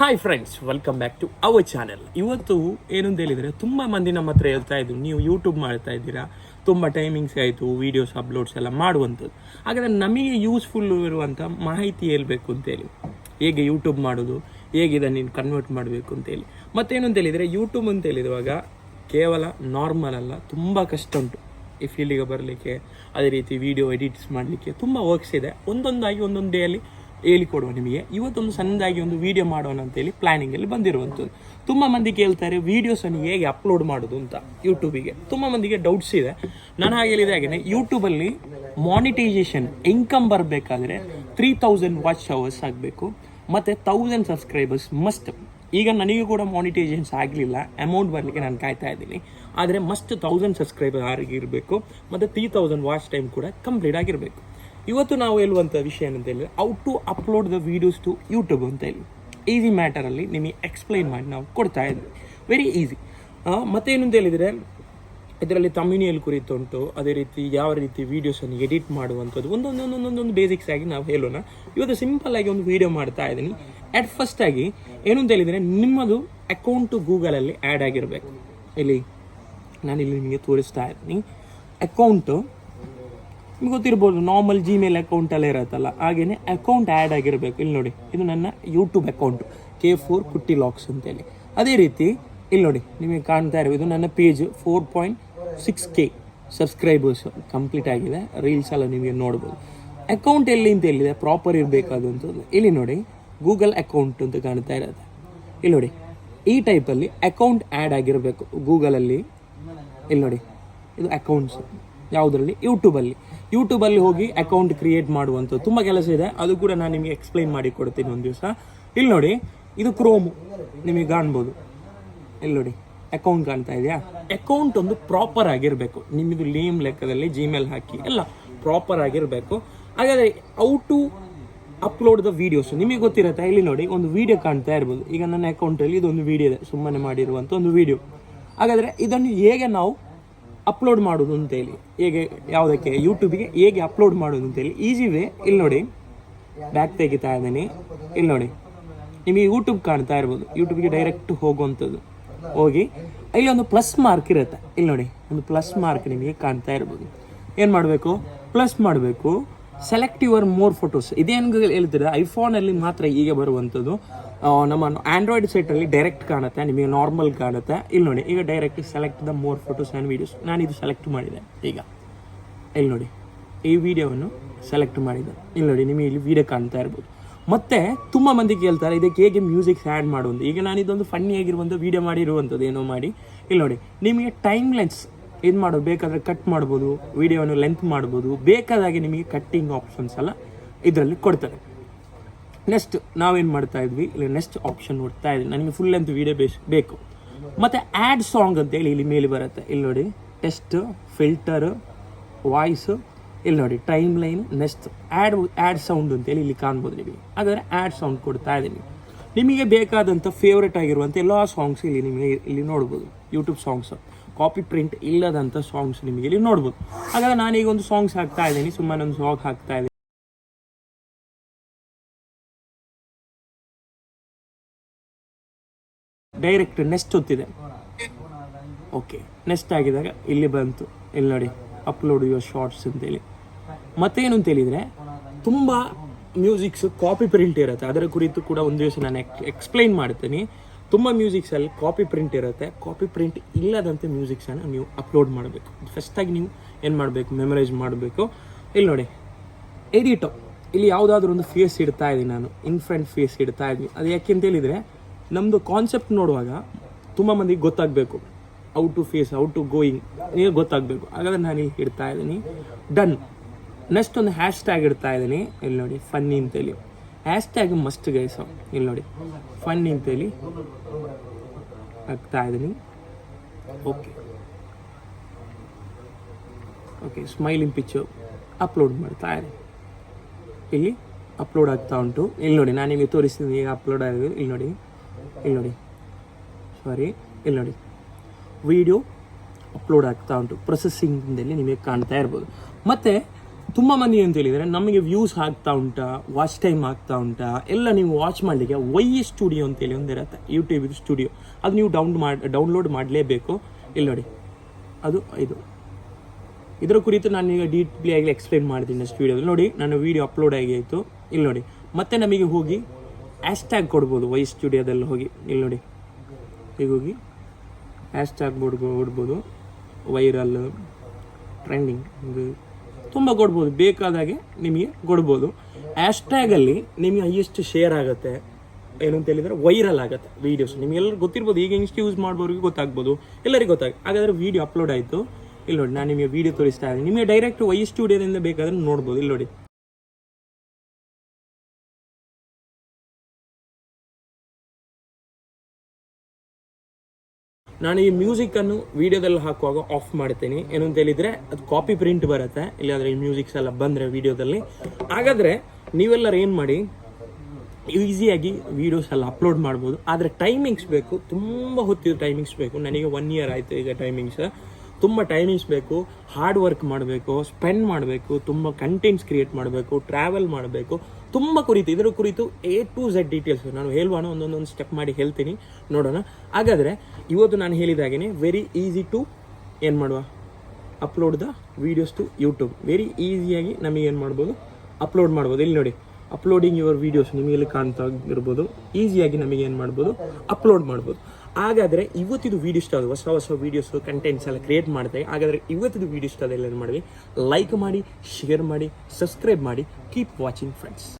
Hi friends welcome back to our channel ಇವತ್ತು ಏನಂತ ಹೇಳಿದರೆ, ತುಂಬ ಮಂದಿ ನಮ್ಮ ಹತ್ರ ಹೇಳ್ತಾ ಇದ್ರು, ನೀವು ಯೂಟ್ಯೂಬ್ ಮಾಡ್ತಾ ಇದ್ದೀರಾ? ತುಂಬ ಟೈಮಿಂಗ್ಸ್ ಆಯಿತು ವೀಡಿಯೋಸ್ ಅಪ್ಲೋಡ್ಸ್ ಎಲ್ಲ ಮಾಡುವಂಥದ್ದು. ಹಾಗಾದರೆ ನಮಗೆ ಯೂಸ್ಫುಲ್ ಇರುವಂಥ ಮಾಹಿತಿ ಹೇಳ್ಬೇಕು ಅಂತೇಳಿ ಹೇಗೆ ಯೂಟ್ಯೂಬ್ ಮಾಡೋದು, ಹೇಗೆ ಇದನ್ನು ನೀನು ಕನ್ವರ್ಟ್ ಮಾಡಬೇಕು ಅಂತೇಳಿ ಮತ್ತೇನು ಹೇಳಿದರೆ ಯೂಟ್ಯೂಬ್ ಅಂತ ಹೇಳಿದವಾಗ ಕೇವಲ ನಾರ್ಮಲ್ ಅಲ್ಲ, ತುಂಬ ಕಷ್ಟ ಉಂಟು. ಈ ಫೀಲ್ಡಿಗೆ ಬರಲಿಕ್ಕೆ, ಅದೇ ರೀತಿ ವಿಡಿಯೋ ಎಡಿಟ್ಸ್ ಮಾಡಲಿಕ್ಕೆ ತುಂಬ ವರ್ಕ್ಸ್ ಇದೆ. ಒಂದೊಂದಾಗಿ ಒಂದೊಂದು ಡೇಯಲ್ಲಿ ಹೇಳಿಕೊಡುವ ನಿಮಗೆ. ಇವತ್ತೊಂದು ಸಣ್ಣದಾಗಿ ಒಂದು ವಿಡಿಯೋ ಮಾಡೋಣ ಅಂತೇಳಿ ಪ್ಲಾನಿಂಗಲ್ಲಿ ಬಂದಿರುವಂಥದ್ದು. ತುಂಬ ಮಂದಿ ಕೇಳ್ತಾರೆ ವೀಡಿಯೋಸನ್ನು ಹೇಗೆ ಅಪ್ಲೋಡ್ ಮಾಡೋದು ಅಂತ ಯೂಟ್ಯೂಬಿಗೆ ತುಂಬ ಮಂದಿಗೆ ಡೌಟ್ಸ್ ಇದೆ. ನಾನು ಹಾಗೆ ಹೇಳಿದ ಹಾಗೆಯೇ ಯೂಟ್ಯೂಬಲ್ಲಿ ಮಾನಿಟೈಸೇಷನ್ ಇನ್ಕಮ್ ಬರಬೇಕಾದ್ರೆ ತ್ರೀ ತೌಸಂಡ್ ವಾಚ್ ಅವರ್ಸ್ ಆಗಬೇಕು. ಮತ್ತು ತೌಸಂಡ್ ಸಬ್ಸ್ಕ್ರೈಬರ್ಸ್ ಮಸ್ಟ್ ಈಗ ನನಗೆ ಕೂಡ ಮಾನಿಟೈಸೇಷನ್ಸ್ ಆಗಲಿಲ್ಲ. ಅಮೌಂಟ್ ಬರಲಿಕ್ಕೆ ನಾನು ಕಾಯ್ತಾ ಇದ್ದೀನಿ. ಆದರೆ ಮಸ್ಟ್ ತೌಸಂಡ್ ಸಬ್ಸ್ಕ್ರೈಬರ್ ಆಗಿರಬೇಕು ಮತ್ತು ತ್ರೀ ತೌಸಂಡ್ ವಾಚ್ ಟೈಮ್ ಕೂಡ ಕಂಪ್ಲೀಟ್ ಆಗಿರಬೇಕು. ಇವತ್ತು ನಾವು ಹೇಳುವಂಥ ವಿಷಯ ಏನಂತ ಹೇಳಿದ್ರೆ how to upload the videos to YouTube ಅಂತ ಹೇಳಿ. ಈಸಿ ಮ್ಯಾಟರಲ್ಲಿ ನಿಮಗೆ ಎಕ್ಸ್ಪ್ಲೈನ್ ಮಾಡಿ ನಾವು ಕೊಡ್ತಾ ಇದ್ವಿ. ವೆರಿ ಈಸಿ ಮತ್ತೇನು ಅಂತ ಹೇಳಿದರೆ, ಇದರಲ್ಲಿ ತಮಿನಿಯಲ್ ಕುರಿತುಂಟು ಅದೇ ರೀತಿ ಯಾವ ರೀತಿ ವೀಡಿಯೋಸನ್ನು ಎಡಿಟ್ ಮಾಡುವಂಥದ್ದು, ಒಂದೊಂದು ಒಂದೊಂದೊಂದು ಬೇಸಿಕ್ಸ್ ಆಗಿ ನಾವು ಹೇಳೋಣ. ಇವತ್ತು ಸಿಂಪಲ್ ಆಗಿ ಒಂದು ವೀಡಿಯೋ ಮಾಡ್ತಾ ಇದ್ದೀನಿ. ಅಟ್ ಫಸ್ಟ್ ಆಗಿ ಏನು ಅಂತ ಹೇಳಿದರೆ, ನಿಮ್ಮದು ಅಕೌಂಟು ಗೂಗಲಲ್ಲಿ ಆ್ಯಡ್ ಆಗಿರಬೇಕು. ಇಲ್ಲಿ ನಾನಿಲ್ಲಿ ನಿಮಗೆ ತೋರಿಸ್ತಾ ಇದ್ದೀನಿ. ಅಕೌಂಟು ನಿಮ್ಗೆ ಗೊತ್ತಿರ್ಬೋದು ನಾರ್ಮಲ್ ಜಿಮೇಲ್ ಅಕೌಂಟೆಲ್ಲ ಇರುತ್ತಲ್ಲ ಹಾಗೆಯೇ ಅಕೌಂಟ್ ಆ್ಯಡ್ ಆಗಿರಬೇಕು. ಇಲ್ಲಿ ನೋಡಿ, ಇದು ನನ್ನ ಯೂಟ್ಯೂಬ್ ಅಕೌಂಟು ಕೆ ಫೋರ್ ಕುಟ್ಟಿ ಲಾಕ್ಸ್ ಅಂತೇಳಿ. ಅದೇ ರೀತಿ, ಇಲ್ಲಿ ನೋಡಿ, ನಿಮಗೆ ಕಾಣ್ತಾ ಇರೋ, ಇದು ನನ್ನ page four point six K subscribers complete ಆಗಿದೆ. ರೀಲ್ಸ್ ಎಲ್ಲ ನಿಮಗೆ ನೋಡ್ಬೋದು. ಅಕೌಂಟ್ ಎಲ್ಲಿ ಅಂತ ಹೇಳಿದೆ ಪ್ರಾಪರ್ ಇರಬೇಕಾದಂಥದ್ದು. ಇಲ್ಲಿ ನೋಡಿ ಗೂಗಲ್ ಅಕೌಂಟ್ ಅಂತ ಕಾಣ್ತಾ ಇರುತ್ತೆ. ಇಲ್ಲಿ ನೋಡಿ, ಈ ಟೈಪಲ್ಲಿ ಅಕೌಂಟ್ ಆ್ಯಡ್ ಆಗಿರಬೇಕು ಗೂಗಲಲ್ಲಿ ಇಲ್ಲಿ ನೋಡಿ, ಇದು ಅಕೌಂಟ್ಸ್ ಯಾವುದರಲ್ಲಿ? ಯೂಟ್ಯೂಬಲ್ಲಿ ಯೂಟ್ಯೂಬಲ್ಲಿ ಹೋಗಿ ಅಕೌಂಟ್ ಕ್ರಿಯೇಟ್ ಮಾಡುವಂಥದ್ದು. ತುಂಬ ಕೆಲಸ ಇದೆ. ಅದು ಕೂಡ ನಾನು ನಿಮಗೆ ಎಕ್ಸ್ಪ್ಲೈನ್ ಮಾಡಿ ಕೊಡ್ತೀನಿ ಒಂದು ದಿವಸ. ಇಲ್ಲಿ ನೋಡಿ, ಇದು ಕ್ರೋಮು ನಿಮಗೆ ಕಾಣ್ಬೋದು. ಇಲ್ಲಿ ನೋಡಿ ಅಕೌಂಟ್ ಕಾಣ್ತಾ ಇದೆಯಾ? ಅಕೌಂಟ್ ಒಂದು ಪ್ರಾಪರ್ ಆಗಿರಬೇಕು. ನಿಮ್ಮದು ನೇಮ್ ಲೆಕ್ಕದಲ್ಲಿ ಜಿಮೇಲ್ ಹಾಕಿ, ಎಲ್ಲ ಪ್ರಾಪರ್ ಆಗಿರಬೇಕು. ಹಾಗಾದರೆ ಔ ಟು ಅಪ್ಲೋಡ್ ದ ವೀಡಿಯೋಸ್ ನಿಮಗೆ ಗೊತ್ತಿರುತ್ತೆ? ಇಲ್ಲಿ ನೋಡಿ, ಒಂದು ವೀಡಿಯೋ ಕಾಣ್ತಾ ಇರ್ಬೋದು. ಈಗ ನನ್ನ ಅಕೌಂಟಲ್ಲಿ ಇದೊಂದು ವೀಡಿಯೋ ಇದೆ. ಸುಮ್ಮನೆ ಮಾಡಿರುವಂಥ ಒಂದು ವಿಡಿಯೋ ಹಾಗಾದರೆ, ಇದನ್ನು ಹೇಗೆ ನಾವು ಅಪ್ಲೋಡ್ ಮಾಡೋದು ಅಂತೇಳಿ ಹೇಗೆ, ಯಾವುದಕ್ಕೆ? ಯೂಟ್ಯೂಬಿಗೆ ಹೇಗೆ ಅಪ್ಲೋಡ್ ಮಾಡೋದು ಅಂತೇಳಿ ಈಸಿ ವೇ, ಇಲ್ಲಿ ನೋಡಿ. ಬ್ಯಾಕ್ ತೆಗಿತಾ ಇದ್ದೀನಿ. ಇಲ್ಲಿ ನೋಡಿ. ನಿಮಗೆ ಯೂಟ್ಯೂಬ್ ಕಾಣ್ತಾ ಇರ್ಬೋದು. ಯೂಟ್ಯೂಬ್ಗೆ ಡೈರೆಕ್ಟ್ ಹೋಗುವಂಥದ್ದು. ಹೋಗಿ, ಇಲ್ಲಿ ಒಂದು ಪ್ಲಸ್ ಮಾರ್ಕ್ ಇರುತ್ತೆ. ಇಲ್ಲಿ ನೋಡಿ, ಒಂದು ಪ್ಲಸ್ ಮಾರ್ಕ್ ನಿಮಗೆ ಕಾಣ್ತಾ ಇರ್ಬೋದು. ಏನು ಮಾಡಬೇಕು? ಪ್ಲಸ್ ಮಾಡಬೇಕು. ಸೆಲೆಕ್ಟ್ ಯುವರ್ ಮೋರ್ ಫೋಟೋಸ್ ಇದೇನು ಹೇಳ್ತೀರಾ ಐಫೋನಲ್ಲಿ ಮಾತ್ರ ಈಗ ಬರುವಂಥದ್ದು. ನಮ್ಮ ಆಂಡ್ರಾಯ್ಡ್ ಸೈಟಲ್ಲಿ ಡೈರೆಕ್ಟ್ ಕಾಣುತ್ತೆ, ನಿಮಗೆ ನಾರ್ಮಲ್ ಕಾಣುತ್ತೆ. ಇಲ್ಲಿ ನೋಡಿ, ಈಗ direct select the more photos and videos ನಾನು ಇದು ಸೆಲೆಕ್ಟ್ ಮಾಡಿದೆ, ಈಗ. ಇಲ್ಲಿ ನೋಡಿ, ಈ ವಿಡಿಯೋವನ್ನು ಸೆಲೆಕ್ಟ್ ಮಾಡಿದೆ. ಇಲ್ಲಿ ನೋಡಿ, ನಿಮಗೆ ಇಲ್ಲಿ ವಿಡಿಯೋ ಕಾಣ್ತಾ ಇರ್ಬೋದು. ಮತ್ತೆ, ತುಂಬ ಮಂದಿ ಕೇಳ್ತಾರೆ, ಇದಕ್ಕೆ ಹೇಗೆ ಮ್ಯೂಸಿಕ್ಸ್ ಆ್ಯಡ್ ಮಾಡುವಂಥ ಈಗ ನಾನು ಇದೊಂದು ಫನ್ನಿ ಆಗಿರುವಂಥ ವೀಡಿಯೋ ಮಾಡಿರುವಂಥದ್ದು ಏನೋ ಮಾಡಿ. ಇಲ್ಲಿ ನೋಡಿ, ನಿಮಗೆ ಟೈಮ್ ಲೆನ್ಸ್ ಇದು ಮಾಡೋದು ಬೇಕಾದರೆ ಕಟ್ ಮಾಡ್ಬೋದು ವೀಡಿಯೋವನ್ನು ಲೆಂತ್ ಮಾಡ್ಬೋದು. ಬೇಕಾದಾಗೆ ನಿಮಗೆ ಕಟ್ಟಿಂಗ್ ಆಪ್ಷನ್ಸ್ ಎಲ್ಲ ಇದರಲ್ಲಿ ಕೊಡ್ತಾರೆ. ನೆಕ್ಸ್ಟ್ ನಾವೇನು ಮಾಡ್ತಾ ಇದ್ವಿ? ಇಲ್ಲಿ ನೆಕ್ಸ್ಟ್ ಆಪ್ಷನ್ ನೋಡ್ತಾ ಇದ್ವಿ ನನಗೆ ಫುಲ್ ಲೆಂತ್ ವೀಡಿಯೋ ಬೇಸ್, ಬೇಕು. ಮತ್ತು ಆ್ಯಡ್ ಸಾಂಗ್ ಅಂತೇಳಿ ಇಲ್ಲಿ ಮೇಲೆ ಬರುತ್ತೆ. ಇಲ್ಲಿ ನೋಡಿ ಟೆಸ್ಟ್ ಫಿಲ್ಟರ್ ವಾಯ್ಸು ಇಲ್ಲಿ ನೋಡಿ timeline next add add sound ಅಂತೇಳಿ ಇಲ್ಲಿ ಕಾಣ್ಬೋದು ನಿಮಗೆ. ಹಾಗಾದರೆ ಆ್ಯಡ್ ಸೌಂಡ್ ಕೊಡ್ತಾ ಇದ್ದೀನಿ. ನಿಮಗೆ ಬೇಕಾದಂಥ ಫೇವ್ರೆಟ್ ಆಗಿರುವಂಥ ಎಲ್ಲ ಸಾಂಗ್ಸ್ ಇಲ್ಲಿ ನಿಮಗೆ ಇಲ್ಲಿ ನೋಡ್ಬೋದು. ಯೂಟ್ಯೂಬ್ ಸಾಂಗ್ಸ್ ಕಾಪಿ ಪ್ರಿಂಟ್ ಇಲ್ಲದಂಥ ಸಾಂಗ್ಸ್ ನಿಮಗೆ ಇಲ್ಲಿ ನೋಡ್ಬೋದು. ಹಾಗಾದ್ರೆ ನಾನೀಗ ಒಂದು ಸಾಂಗ್ಸ್ ಹಾಕ್ತಾ ಇದ್ದೀನಿ. ಸುಮ್ಮನೆ ಒಂದು ಸಾಂಗ್ ಹಾಕ್ತಾ ಇದ್ದೀನಿ. ಡೈರೆಕ್ಟ್ ನೆಕ್ಸ್ಟ್ ಹೊತ್ತಿದೆ ಓಕೆ ನೆಕ್ಸ್ಟ್ ಆಗಿದಾಗ ಇಲ್ಲಿ ಬಂತು. ಇಲ್ಲಿ ನೋಡಿ ಅಪ್ಲೋಡ್ ಯುವರ್ ಶಾರ್ಟ್ಸ್ ಅಂತೇಳಿ. ಮತ್ತೇನು ಅಂತ ಹೇಳಿದರೆ ತುಂಬ ಮ್ಯೂಸಿಕ್ಸ್ ಕಾಪಿ ಪ್ರಿಂಟ್ ಇರುತ್ತೆ. ಅದರ ಕುರಿತು ಕೂಡ ಒಂದು ದಿವಸ ನಾನು ಎಕ್ಸ್ಪ್ಲೈನ್ ಮಾಡ್ತೀನಿ. ತುಂಬ ಮ್ಯೂಸಿಕ್ಸಲ್ಲಿ ಕಾಪಿ ಪ್ರಿಂಟ್ ಇರುತ್ತೆ. ಕಾಪಿ ಪ್ರಿಂಟ್ ಇಲ್ಲದಂತೆ ಮ್ಯೂಸಿಕ್ಸನ್ನು ನೀವು ಅಪ್ಲೋಡ್ ಮಾಡಬೇಕು. ಫಸ್ಟಾಗಿ ನೀವು ಏನು ಮಾಡಬೇಕು? ಮೆಮರೈಸ್ ಮಾಡಬೇಕು. ಇಲ್ಲಿ ನೋಡಿ ಎಡಿಟೋ ಇಲ್ಲಿ ಯಾವುದಾದ್ರೂ ಒಂದು ಫೇಸ್ ಇಡ್ತಾ ಇದ್ದೀನಿ ನಾನು. ಇನ್ ಫ್ರಂಟ್ ಫೇಸ್ ಇಡ್ತಾ ಇದ್ದೀನಿ ಅದು ಯಾಕೆ ಅಂತ ಹೇಳಿದರೆ ನಮ್ಮದು ಕಾನ್ಸೆಪ್ಟ್ ನೋಡುವಾಗ ತುಂಬ ಮಂದಿಗೆ ಗೊತ್ತಾಗಬೇಕು. Out to face how to going ನೀವು ಗೊತ್ತಾಗಬೇಕು. ಹಾಗಾದ್ರೆ ನಾನು ಇಲ್ಲಿ ಇಡ್ತಾ ಇದ್ದೀನಿ. ಡನ್ ನೆಕ್ಸ್ಟ್ ಒಂದು ಹ್ಯಾಶ್ ಟ್ಯಾಗ್ ಇಡ್ತಾ ಇದ್ದೀನಿ. ಇಲ್ಲಿ ನೋಡಿ ಫನ್ನಿ ಅಂತೇಳಿ. ಹ್ಯಾಶ್ ಟ್ಯಾಗ್ ಮಸ್ಟ್ ಗೈಸ ಇಲ್ಲಿ ನೋಡಿ ಫನ್ನಿ ಅಂತೇಳಿ ಹಾಕ್ತಾ ಇದ್ದೀನಿ. Okay okay smiling pic upload ಮಾಡ್ತಾ ಇದ್ದೀನಿ. ಇಲ್ಲಿ ಅಪ್ಲೋಡ್ ಆಗ್ತಾ ಉಂಟು. ಇಲ್ಲಿ ನೋಡಿ ನಾನು ನಿಮಗೆ ತೋರಿಸ್ತೀನಿ, ಈಗ ಅಪ್ಲೋಡ್ ಆಗಿದೆ. ಇಲ್ಲಿ ನೋಡಿ. ಇಲ್ಲಿ ನೋಡಿ. ಸಾರಿ ಇಲ್ಲಿ ನೋಡಿ. ವಿಡಿಯೋ ಅಪ್ಲೋಡ್ ಆಗ್ತಾ ಉಂಟು. ಪ್ರೊಸೆಸಿಂಗ್ದಲ್ಲಿ ನಿಮಗೆ ಕಾಣ್ತಾ ಇರ್ಬೋದು. ಮತ್ತು ತುಂಬ ಮಂದಿ ಅಂತ ಹೇಳಿದರೆ ನಮಗೆ ವ್ಯೂಸ್ ಆಗ್ತಾ ಉಂಟಾ ವಾಚ್ ಟೈಮ್ ಆಗ್ತಾ ಉಂಟಾ, ಎಲ್ಲ ನೀವು ವಾಚ್ ಮಾಡಲಿಕ್ಕೆ ವೈ ಸ್ಟುಡಿಯೋ ಅಂತೇಳಿ ಒಂದಿರುತ್ತೆ ಯೂಟ್ಯೂಬ್ ಸ್ಟುಡಿಯೋ ಅದು ನೀವು ಡೌನ್ ಮಾಡಿ ಡೌನ್ಲೋಡ್ ಮಾಡಲೇಬೇಕು. ಇಲ್ಲಿ ನೋಡಿ. ಅದು ಇದು. ಇದರ ಕುರಿತು ನಾನು ಈಗ ಡೀಟ್ಲಿ ಆಗಲಿ ಎಕ್ಸ್ಪ್ಲೈನ್ ಮಾಡ್ತೀನಿ ನೆಕ್ಸ್ಟ್ ವೀಡಿಯೋದಲ್ಲಿ ನೋಡಿ, ನನ್ನ ವೀಡಿಯೋ ಅಪ್ಲೋಡ್ ಆಗಿ ಇಲ್ಲಿ ನೋಡಿ. ಮತ್ತೆ ನಮಗೆ ಹೋಗಿ ಹ್ಯಾಶ್ಟ್ಯಾಗ್ ಕೊಡ್ಬೋದು ವೈ ಸ್ಟುಡಿಯೋದಲ್ಲಿ ಹೋಗಿ. ಇಲ್ಲಿ ನೋಡಿ. ಈಗ ಹೋಗಿ. ಹ್ಯಾಶ್ಟ್ಯಾಗ್ ಕೊಡ್ಬೋ, ಕೊಡ್ಬೋದು. ವೈರಲ್ ಟ್ರೆಂಡಿಂಗ್ ಇದು ತುಂಬ ಕೊಡ್ಬೋದು. ಬೇಕಾದಾಗೆ ನಿಮಗೆ ಕೊಡ್ಬೋದು. ಹ್ಯಾಶ್ಟ್ಯಾಗಲ್ಲಿ ನಿಮಗೆ ಹೈಯೆಸ್ಟ್ ಶೇರ್ ಆಗುತ್ತೆ. ಏನು ಅಂತ ಹೇಳಿದ್ರೆ ವೈರಲ್ ಆಗುತ್ತೆ ವೀಡಿಯೋಸ್ ನಿಮಗೆಲ್ಲರೂ ಗೊತ್ತಿರ್ಬೋದು, ಈಗ ಇನ್ಸ್ಟ್ ಯೂಸ್ ಮಾಡೋರಿಗೆ ಗೊತ್ತಾಗ್ಬೋದು. ಎಲ್ಲರಿಗೂ ಗೊತ್ತಾಗ, ಹಾಗಾದ್ರೆ ವೀಡಿಯೋ ಅಪ್ಲೋಡ್ ಆಯಿತು. ಇಲ್ಲಿ ನೋಡಿ, ನಾನು ನಿಮಗೆ ವೀಡಿಯೋ ತೋರಿಸ್ತಾ ಇದ್ದೀನಿ. ನಿಮಗೆ ಡೈರೆಕ್ಟ್ ವೈ ಸ್ಟುಡಿಯೋದಿಂದ ಬೇಕಾದ್ರೆ ನೋಡ್ಬೋದು. ಇಲ್ಲಿ ನೋಡಿ. ನಾನು ಈ ಮ್ಯೂಸಿಕನ್ನು ವಿಡಿಯೋದಲ್ಲಿ ಹಾಕುವಾಗ ಆಫ್ ಮಾಡ್ತೀನಿ. ಏನಂತ ಅಂತ ಹೇಳಿದ್ರೆ, ಅದು ಕಾಪಿ ಪ್ರಿಂಟ್ ಬರುತ್ತೆ. ಇಲ್ಲಾಂದ್ರೆ ಈ ಮ್ಯೂಸಿಕ್ಸ್ ಎಲ್ಲ ಬಂದ್ರೆ ವಿಡಿಯೋದಲ್ಲಿ ಹಾಗಾದ್ರೆ ನೀವೆಲ್ಲರೂ ಏನು ಮಾಡಿ ಈಸಿಯಾಗಿ ವೀಡಿಯೋಸ್ ಎಲ್ಲ ಅಪ್ಲೋಡ್ ಮಾಡ್ಬೋದು. ಆದರೆ ಟೈಮಿಂಗ್ಸ್ ಬೇಕು. ತುಂಬ ಹೊತ್ತಿದ ಟೈಮಿಂಗ್ಸ್ ಬೇಕು. ನನಗೆ ಒನ್ ಇಯರ್ ಆಯಿತು ಈಗ ಟೈಮಿಂಗ್ಸ್ ತುಂಬ ಟೈಮಿಂಗ್ಸ್ ಬೇಕು ಹಾರ್ಡ್ ವರ್ಕ್ ಮಾಡಬೇಕು ಸ್ಪೆಂಡ್ ಮಾಡಬೇಕು, ತುಂಬ ಕಂಟೆಂಟ್ಸ್ ಕ್ರಿಯೇಟ್ ಮಾಡಬೇಕು ಟ್ರಾವೆಲ್ ಮಾಡಬೇಕು, ತುಂಬ ಕುರಿತು, ಇದರ ಕುರಿತು ಎ ಟು ಝೆಡ್ ಡೀಟೇಲ್ಸ್ ನಾನು ಹೇಳುವಾನ ಒಂದೊಂದೊಂದು ಸ್ಟೆಪ್ ಮಾಡಿ ಹೇಳ್ತೀನಿ, ನೋಡೋಣ. ಹಾಗಾದರೆ, ಇವತ್ತು ನಾನು ಹೇಳಿದಾಗೇ ವೆರಿ ಈಸಿ ಟು ಏನು ಮಾಡುವ? Upload the videos to YouTube very ಈಸಿಯಾಗಿ ಏನು ಮಾಡ್ಬೋದು? ಅಪ್ಲೋಡ್ ಮಾಡ್ಬೋದು. ಇಲ್ಲಿ ನೋಡಿ. ಅಪ್ಲೋಡಿಂಗ್ ಯುವರ್ ವೀಡಿಯೋಸ್ ನಿಮಗೆ ಇಲ್ಲಿ ಕಾಣ್ತಾ ಇರ್ಬೋದು. ಈಸಿಯಾಗಿ ನಮಗೆ ಏನು ಮಾಡ್ಬೋದು? ಅಪ್ಲೋಡ್ ಮಾಡ್ಬೋದು. ಹಾಗಾದರೆ ಇವತ್ತಿದು ವೀಡಿಯೋ ಇಷ್ಟ ಹೊಸ ಹೊಸ ವೀಡಿಯೋಸು ಕಂಟೆಂಟ್ಸ್ ಎಲ್ಲ ಕ್ರಿಯೇಟ್ ಮಾಡ್ತೇವೆ. ಹಾಗಾದರೆ ಇವತ್ತಿದು ವೀಡಿಯೋ ಇಷ್ಟ ಎಲ್ಲ ಏನು ಮಾಡಿ ಲೈಕ್ ಮಾಡಿ ಶೇರ್ ಮಾಡಿ ಸಬ್ಸ್ಕ್ರೈಬ್ ಮಾಡಿ. Keep watching friends